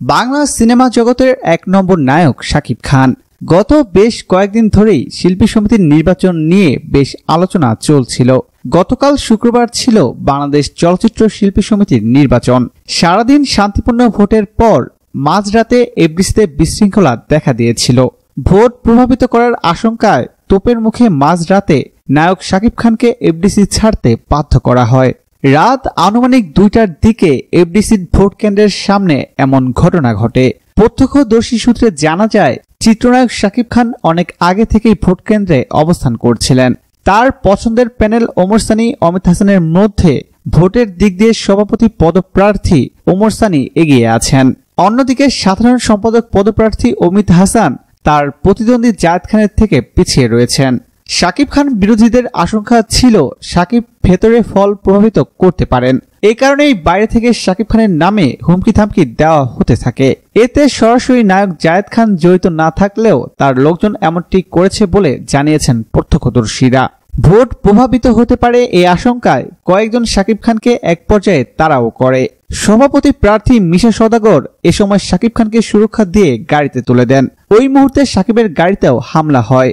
Bangla cinema জগতের এক নম্বর নায়ক শাকিব খান। গত বেশ কয়েকদিন ধরেই শিল্পী সমিতির নির্বাচন নিয়ে বেশ আলোচনা চলছিল। গতকাল শুক্রবার ছিল বাংলাদেশ চলচ্চিত্র শিল্পী সমিতির নির্বাচন। সারাদিন শান্তিপূর্ণ ভোটের পর মাঝরাতে এফডিসিতে বিশৃঙ্খলা দেখা দিয়েছিল। ভোট প্রভাবিত করার আশঙ্কায় তোপের মুখে মাঝরাতে নায়ক শাকিব খানকে এফডিসি ছাড়তে বাধ্য করা হয়। রাত আনুমানিক দুইটার দিকে এফডিসির ভোট কেন্দ্রের সামনে এমন ঘটনা ঘটে। প্রত্যক্ষদর্শী সূত্রে জানা যায়, চিত্রনায়ক শাকিব খান অনেক আগে থেকেই ভোট কেন্দ্রে অবস্থান করছিলেন। তার পছন্দের প্যানেল ওমর সানি, অমিত হাসানের মধ্যে ভোটের দিক দিয়ে সভাপতি পদপ্রার্থী ওমর সানি এগিয়ে আছেন। অন্যদিকে সাধারণ সম্পাদক পদপ্রার্থী অমিত হাসান তার প্রতিদ্বন্দ্বী জায়দ খানের থেকে পিছিয়ে রয়েছেন। শাকিব খান বিরোধীদের আশঙ্কা ছিল শাকিব ভেতরে ফল প্রভাবিত করতে পারেন। এই কারণেই বাইরে থেকে শাকিব খানের নামে হুমকি থামকি দেওয়া হতে থাকে। এতে সরাসরি নায়ক জায়েদ খান জড়িত না থাকলেও তার লোকজন এমনটি করেছে বলে জানিয়েছেন প্রত্যক্ষদর্শীরা। ভোট প্রভাবিত হতে পারে এই আশঙ্কায় কয়েকজন শাকিব খানকে এক পর্যায়ে তারাও করে। সভাপতি প্রার্থী মিশা সদাগর এ সময় শাকিব খানকে সুরক্ষা দিয়ে গাড়িতে তুলে দেন। ওই মুহূর্তে শাকিবের গাড়িতেও হামলা হয়।